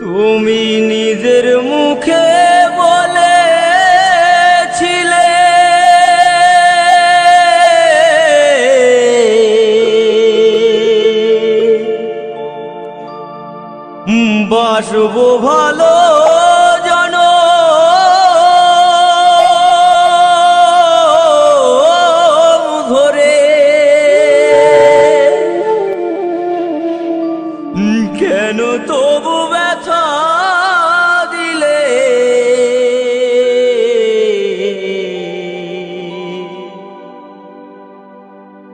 তুমি নিজের মুখে বলেছিলে। বাসব ভালো ধরে। কেন তবু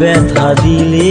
ব্যথা দিলে।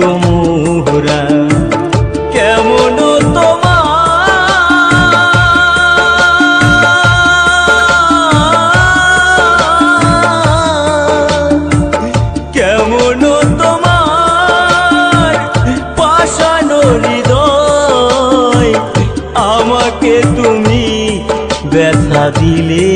গো মোহরা কেমন কেমন তোমার আমাকে তুমি ব্যথা দিলে।